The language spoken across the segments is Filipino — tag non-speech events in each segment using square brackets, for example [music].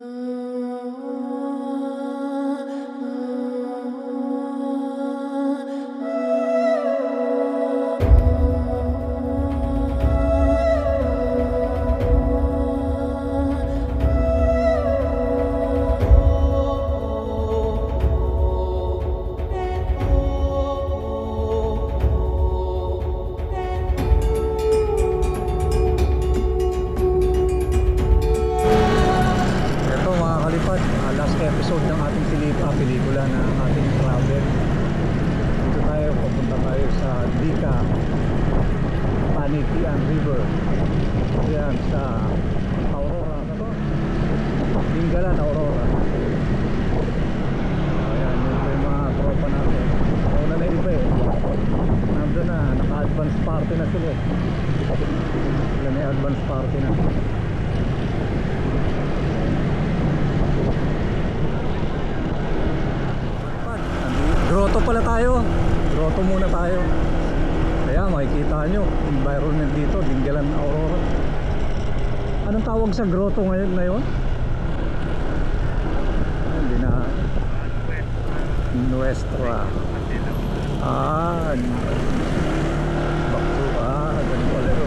Ito ating película, pelikula na ating travel. Dito tayo, papunta tayo sa Dika, Panitian River. Yan sa Aurora. Ano to? Dingalan, Aurora. Ayan, yun po yung mga tropa natin. Nauna na iba eh. Nandun na, naka-advance party na sila eh. Sila may advance party na. Grotto pala tayo. Grotto muna tayo. Kaya makikita nyo, environment dito, Dingalan Aurora. Anong tawag sa grotto ngayon na yun? Hindi na. Nuestra. Ah, Bakso. Ah, ganun pala? [laughs]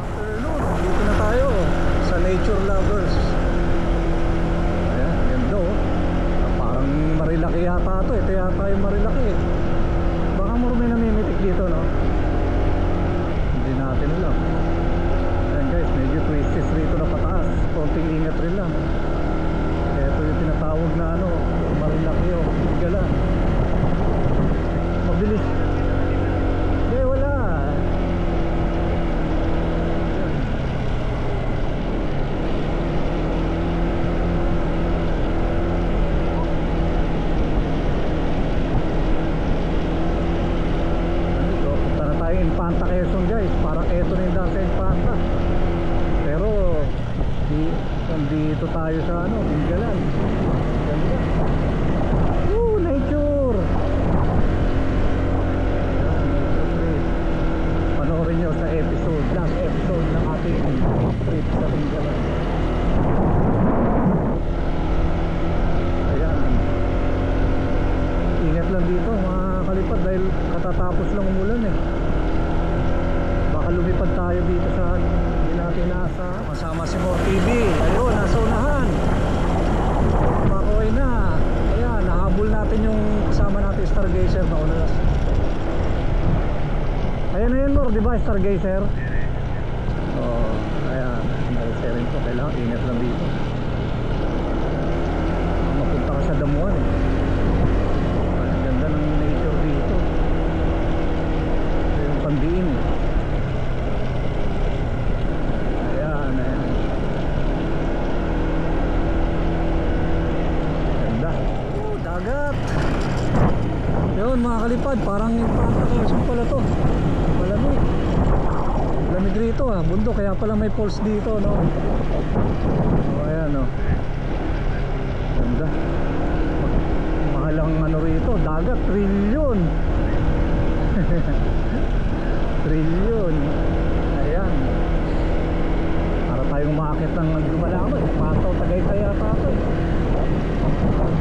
Afternoon, dito na tayo sa Nature Lovers. Ayan, ganda oh. Ah, Parang marilaki yata ito. Ito yata yung marilaki eh. Baka mo may namimitik dito no? Hindi natin alam. Ayan guys, medyo twisties rito na pataas. Konting ingat rin lang. Ito yung tinatawag na ano, marilaki o galan. Mabilis. Hindi, wala. So, punta na tayo Infanta Quezon guys. Parang eto na yung dati Infanta. Pero, di, nandito tayo sa ano, Dingalan. Ganda. Woo, nature! Panoorin nyo sa episode, last episode ng ating trip sa Dingalan. Ayan. Ingat lang dito mga kalipad dahil katatapos lang umulan eh. Baka lumipad tayo dito sa hindi natin. Kasama si Mo TV. Ayun, nasa unahan. Makoy na. Ayan, nahabol natin yung kasama natin Stargazer na unas. Ayan na yun Lord, di ba Stargazer? Oo, ayan. Stargazer rin po. Kailangan ingat lang dito. Mapunta ka sa damuhan eh. Ang ganda ng nature dito. Ito yung pandiin eh. Ayan, ayan. Ganda. Oh, dagat. Yun mga kalipad, parang yung Quezon pala to. Malamig. Lamig rito ah, bundok kaya pala may falls dito no. Oh, ayan no. Ganda. Mahal ang ano rito, dagat, trilyon. [laughs] trilyon. Ayan. Para tayong umakit ng lumalaman. Pato, tagay yata ito. eh.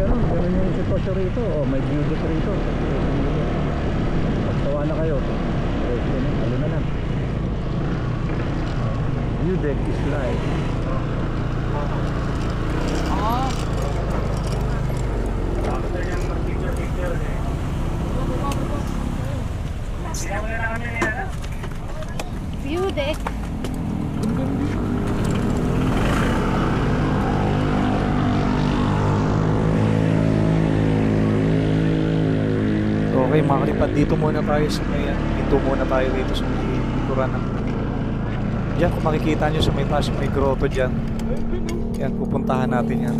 Ganun, ganun yung sitwasyon rito. Oh, may deck rito. Na kayo. Diretso na, lang. Deck is live. View deck. Mga kalipad, dito muna tayo sa may, ano, dito muna tayo dito sa may likuran ng Diyan kung makikita nyo sa may taas may grotto dyan Yan, pupuntahan natin yan.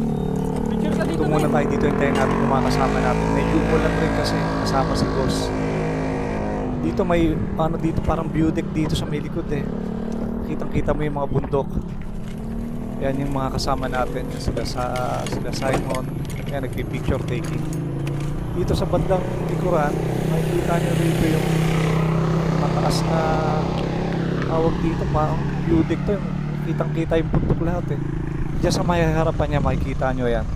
Dito muna tayo dito, hintayin natin yung mga kasama natin. Medyo umulan rin kasi kasama si Boss Dito may, ano dito, parang view deck dito sa may likod eh. Kitang kita mo yung mga bundok. Yan yung mga kasama natin. Sila, sa, sila Simon. Yan, nagpi-picture taking dito sa bandang likuran, makikita nyo rito yung mataas na tawag dito pa view deck to. Kitang kita yung bundok lahat eh. Diyan sa may harapan niya makikita nyo yan.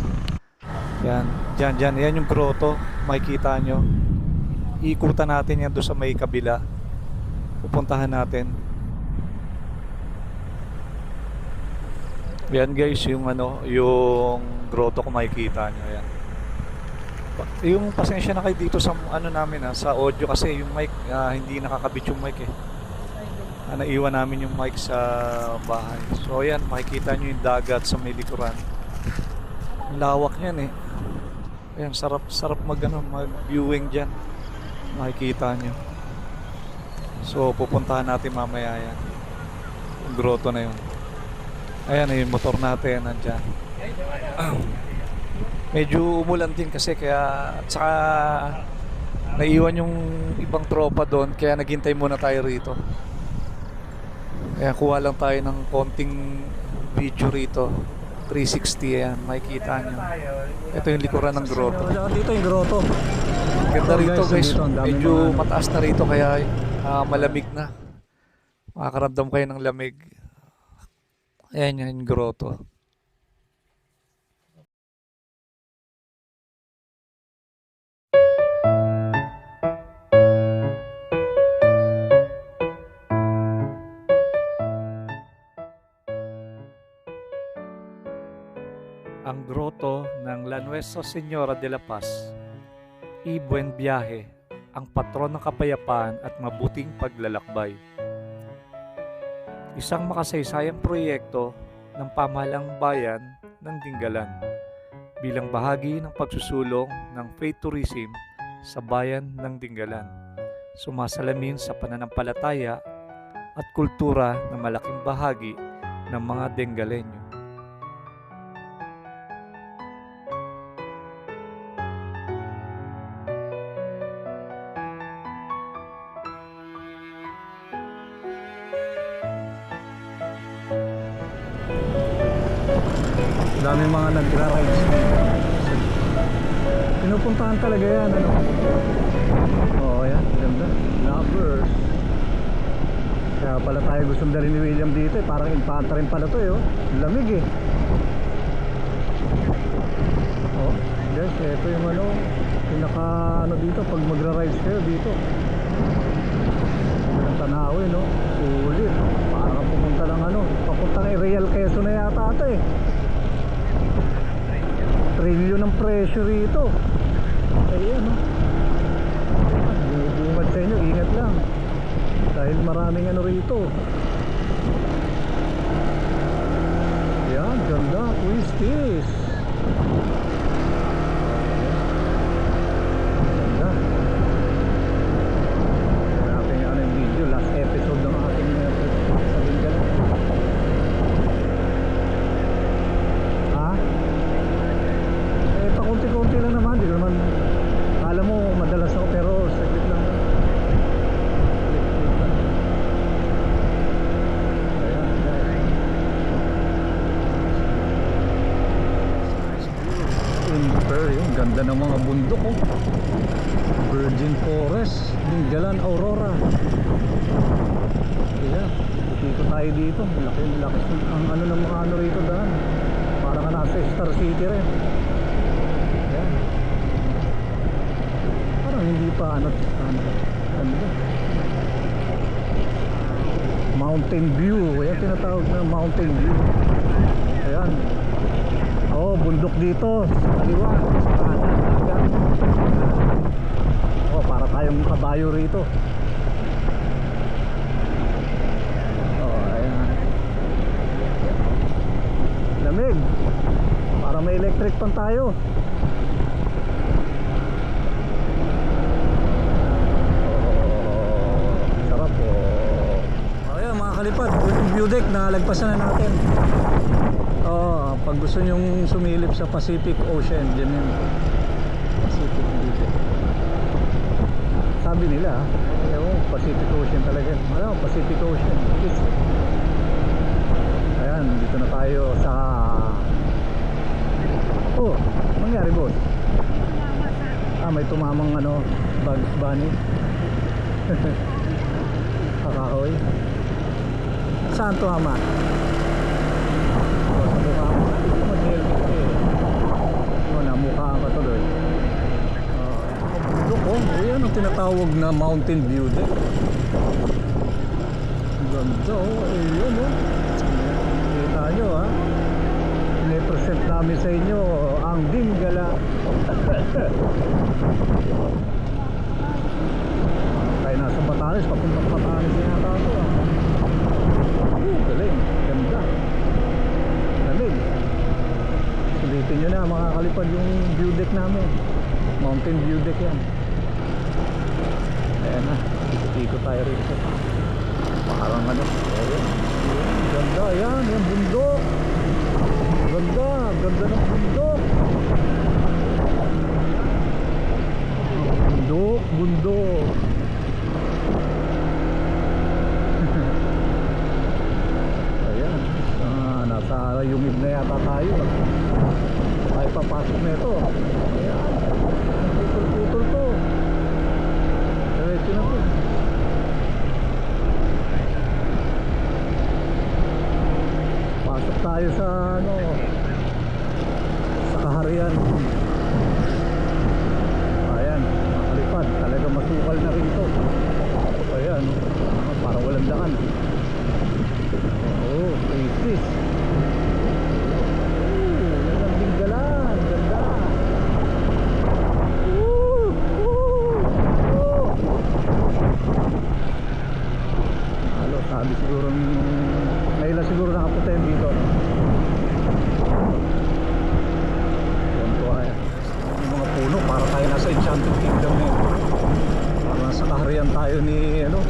Yan, dyan, dyan. Yan yung grotto. Makikita nyo. Iikutan natin yan doon sa may kabila. Pupuntahan natin. Yan guys, yung ano, yung grotto kung makikita nyo yan. Yung pasensya na kayo dito sa ano namin ha, sa audio kasi yung mic ah, hindi nakakabit yung mic eh. Ah, naiwan namin yung mic sa bahay. So ayan, makikita nyo yung dagat sa may likuran. Lawak niyan eh. Ayan, sarap sarap mag ano, mag viewing diyan. Makikita nyo. So pupuntahan natin mamaya yan. Yung grotto na yun. Ayan, yung motor natin nandyan. Medyo umulan din kasi kaya at saka naiwan yung ibang tropa doon kaya naghintay muna tayo rito. Kaya kuha lang tayo ng konting video rito. 360 yan, makikita nyo. Ito yung likuran ng grotto. Dito yung grotto. Ganda rito guys, medyo ano. mataas na rito kaya ah, malamig na. Makakaramdam kayo ng lamig. Ayan yan yung grotto. Ang grotto ng La Nuestra Señora de la Paz I Buen Biyahe, ang patron ng kapayapaan at mabuting paglalakbay. Isang makasaysayang proyekto ng pamahalang bayan ng Dinggalan bilang bahagi ng pagsusulong ng faith tourism sa bayan ng Dinggalan. Sumasalamin sa pananampalataya at kultura na malaking bahagi ng mga Denggalenyo. Pinupuntahan talaga yan, ano? Oo, yan. Ganda. Lovers. Kaya pala tayo gustong dalhin ni William dito eh. Parang impanta rin pala to eh. Oh. Lamig eh. Oh, guys, ito yung ano, pinaka ano dito pag magra-rides kayo dito. Ang tanawin, no? Sulit. Parang pumunta lang ano, papunta ng Real Quezon na yata ito eh. Trillion ng presyo rito. Ayan, no? Bumubungad sa inyo, ingat lang. Dahil maraming ano rito. Yan, ganda. Twisties. Ganda. Yan natin yung ano yung video. Last episode ng ating uh, sa Bingalan. Ha? Eh, pakunti-kunti lang naman. Di ko naman, alam mo, madalas ako, pero saglit lang. Saglit lang. Ayan, guys. Imperial, ganda ng mga bundok, oh. Virgin Forest, Dingalan, Aurora. Ayan, dito tayo dito. Laki, laki ang ano ng mga ano rito daan. Para ka nasa Star City rin. Ayan. Parang hindi pa ano, ano, ano? Mountain View. Ayan tinatawag na Mountain View. Ayan. Oh, bundok dito. Kaliwa. Ayan. Oh, para tayong kabayo rito. Oh, ayan. Lamig. Para may electric pan tayo. Oh, sarap oh. Kalipad, yung view deck na lagpasan na natin. Oo, pag gusto nyong sumilip sa Pacific Ocean, dyan yun. Pacific deck. Sabi nila, ewan, Pacific Ocean talaga. Ano, Pacific Ocean. It's, ayan, dito na tayo sa... Oh, mangyari boss? Ah, may tumamang ano, Bugs Bunny. [laughs] Kakahoy. Saan to ama? Oh, sa mukha ko. Mag-helmet ka eh. Oh, namukha ka tuloy. Oh, bundok oh. Oh, yan ang tinatawag na mountain view. Ang Ganda oh. Ayun oh. Kita nyo ha. Pine-present namin sa inyo ang Dingala. [laughs] Tayo nasa Batanes, papuntang Batanes na yata ito ah. Oh, galing. Ganda. Lamig. Sulitin nyo makakalipad yung view deck namin. Mountain view deck yan. Ayan na. Ikot tayo rito. Parang ano. Ayan. Ganda. Ayan. Yung bundok. Ganda. Ganda ng bundok. Bundok. Bundok. [laughs] Ayan. Ah, nasa yumib na yata tayo. Tayo papasok na ito. Ayan. Putol-putol to. Diretso na to. Pasok tayo sa ano sa kaharian. Ayan, makalipad. Talaga masukal na rin to. Ayan, ah, parang walang daan. Oo, oh, 80s. Oo, yan ang binggalan. Ganda. Woo! Woo! Woo! Sabi siguro may ilan siguro nakapunta yun dito. Yan yung mga puno para tayo nasa Enchanted Kingdom yun. Para nasa kaharian tayo ni ano.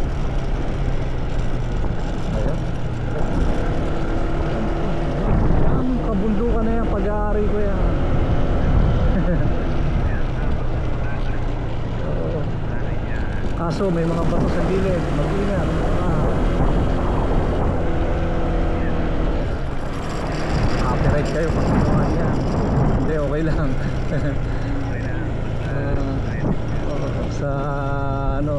Ayan. Ang kabundukan na yan, pag-aari ko yan. [laughs] Kaso may mga bato sa gilid, mag-ingat. Ah. Copyright kayo pag ginawa niya. Hindi, okay lang. Oo, [laughs] sa ano,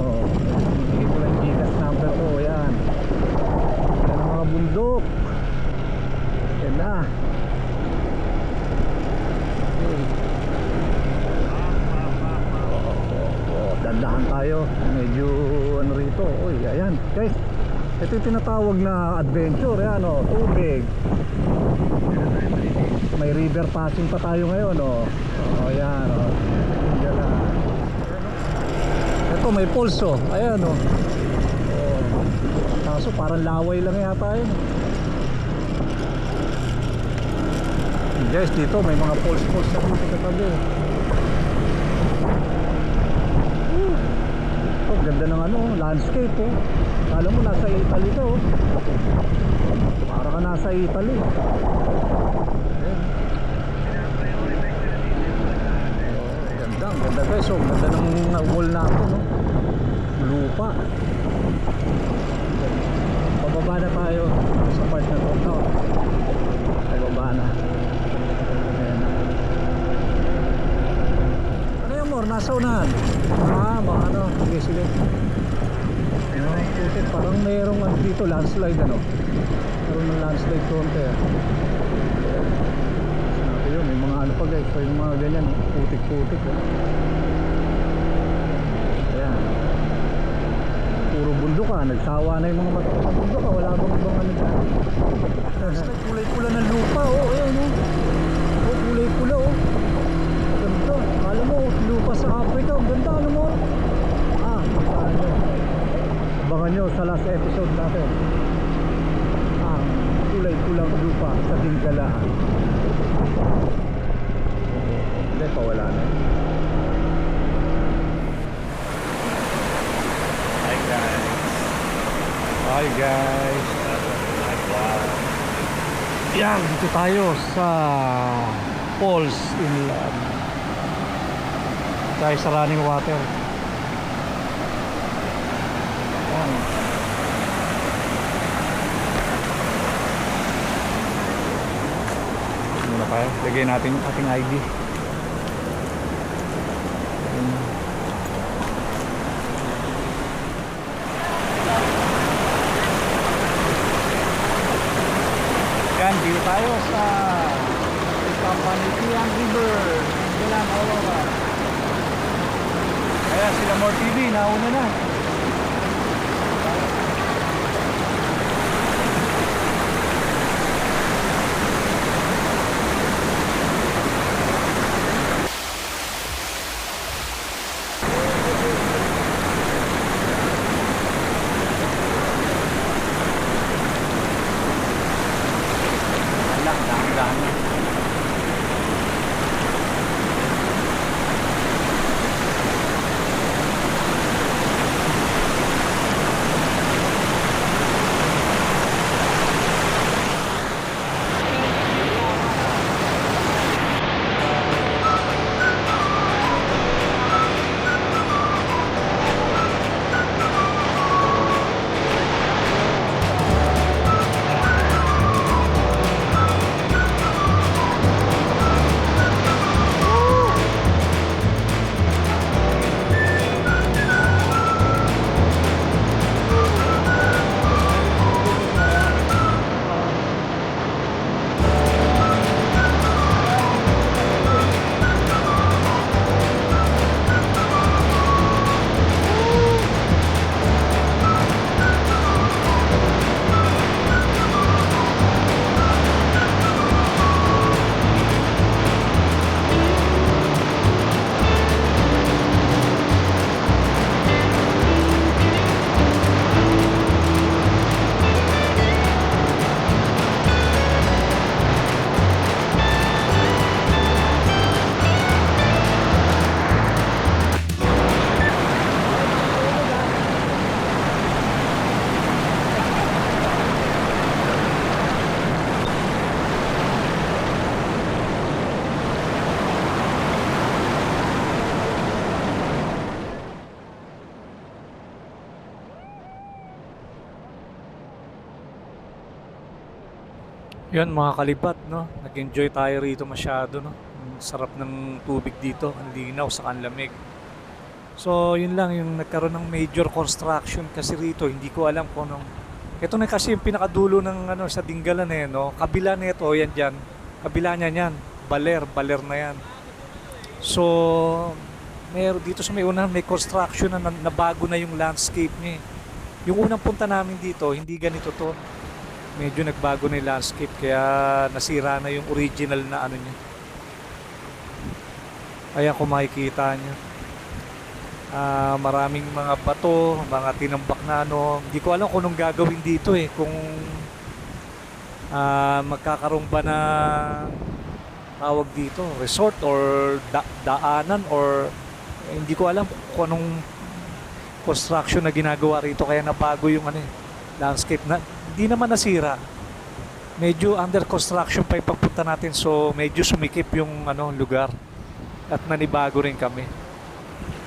ko lang gigas number ko, yan. Yan mga bundok. Yan na. Dandahan tayo. Medyo ano rito. Uy, ayan. Guys, ito yung tinatawag na adventure. Ayan, oh, tubig. May river passing pa tayo ngayon, ayan, oh. Yan na. Ito, may pulse, oh. Ayan, oh. Oh. Kaso parang laway lang yata yun. Guys, dito may mga pulse-pulse na dito sa tabi. Woo! Oh, ganda ng ano, landscape oh. Alam mo nasa Italy ka oh. Para ka nasa Italy. Ayan. Oh, ganda, ganda guys. Oh, ganda ng wall natin no. Lupa. Bababa na tayo sa part na to. Ito. Ay, baba na. Ano yung more? Nasa unahan? Ah, baka ano. Sige, sige. Ano, putik. Parang mayroong ano dito, landslide ano. Meron ng landslide konti ah. Sabi yun, may mga ano pa guys. So, yung mga ganyan, putik-putik. ah. Ayan. Puro bundok ah. Nagsawa na yung mga mata bundok ah. Wala bang ibang ano dyan. Landslide, kulay-pula ng lupa. Oh, ayan oh. Oh, kulay-pula oh. Ganda. Alam mo, lupa sa Africa. Ang ganda, ano mo? Ah, ano. Abangan nyo sa last episode natin. Ah, kulay-pulang lupa sa Dinggalaan. Hindi, pawala na. Hi guys. Hi guys. Yan, dito tayo sa Falls Inland. Tayo sa running water. Yan. Muna tayo. Lagay natin yung ating ID. Yan. Dito tayo sa Pampanikian River, Galang, Aurora. Kaya sila More TV, nauna na. Yun mga kalibat, no? Nag-enjoy tayo rito masyado, no? Sarap ng tubig dito, ang linaw sa kanlamig. So, yun lang yung nagkaroon ng major construction kasi rito, hindi ko alam kung anong... Ito na kasi yung pinakadulo ng ano sa Dinggalan eh, no? Kabila nito, yan dyan. Kabila niya yan. Baler, baler na yan. So, meron dito sa may unang may construction na na- nabago na yung landscape niya. eh. Yung unang punta namin dito, hindi ganito to medyo nagbago na yung landscape kaya nasira na yung original na ano niya. Ayan kung makikita nyo Ah, maraming mga bato mga tinambak na ano. Hindi ko alam kung anong gagawin dito eh kung ah, magkakaroon ba na tawag dito resort or da- daanan or eh, hindi ko alam kung anong construction na ginagawa rito kaya nabago yung ano eh, landscape na hindi naman nasira. Medyo under construction pa yung natin so medyo sumikip yung ano lugar. At nanibago rin kami.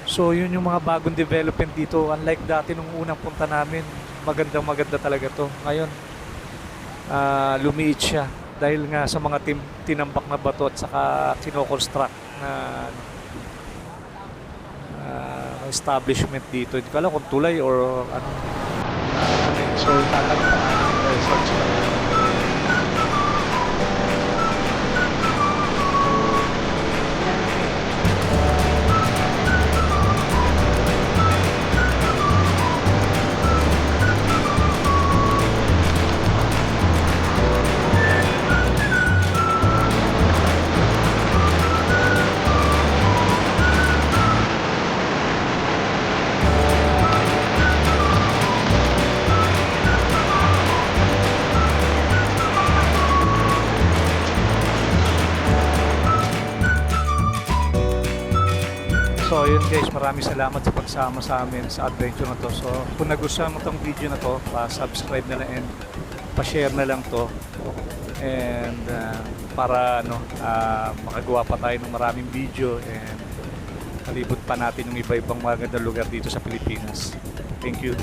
So yun yung mga bagong development dito. Unlike dati nung unang punta namin magandang maganda talaga to. Ngayon ah, lumiit siya. Dahil nga sa mga tim- tinambak na bato at saka kinoconstruct na ah, establishment dito. Hindi ko alam kung tulay or ano So, tatag pa ng resorts pa. So maraming salamat sa pagsama sa amin sa adventure na to. So kung nagustuhan mo tong video na to, pa-subscribe na lang and pa-share na lang to. And uh, para ano, uh, makagawa pa tayo ng maraming video and kalibot pa natin yung iba-ibang magandang lugar dito sa Pilipinas. Thank you.